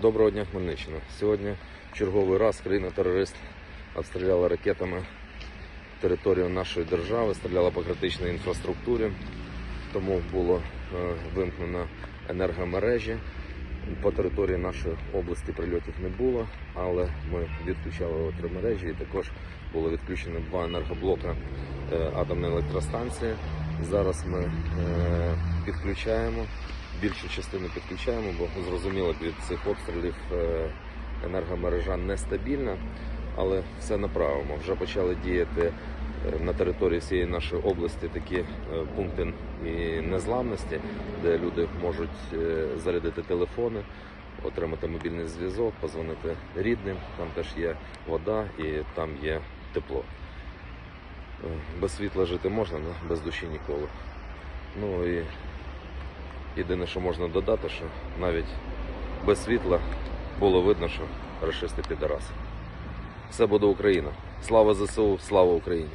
Доброго дня, Хмельниччина. Сьогодні черговий раз країна-терорист обстріляла ракетами територію нашої держави, стріляла по критичній інфраструктурі, тому було е, вимкнено енергомережі. По території нашої області прильотів не було, але ми відключали електромережі і також було відключено два енергоблока е, атомної електростанції. Зараз ми е, підключаємо більшу частину підключаємо, бо зрозуміло від цих обстрілів е, енергомережа нестабільна, але все направимо. Вже почали діяти е, на території всієї нашої області такі е, пункти і незламності, де люди можуть зарядити телефони, отримати мобільний зв'язок, позвонити рідним. Там теж є вода і там є тепло. Без світла жити можна, але без душі ніколи. Ну і Єдине, що можна додати, що навіть без світла було видно, що расисти підараси. Все буде Україна. Слава ЗСУ, слава Україні!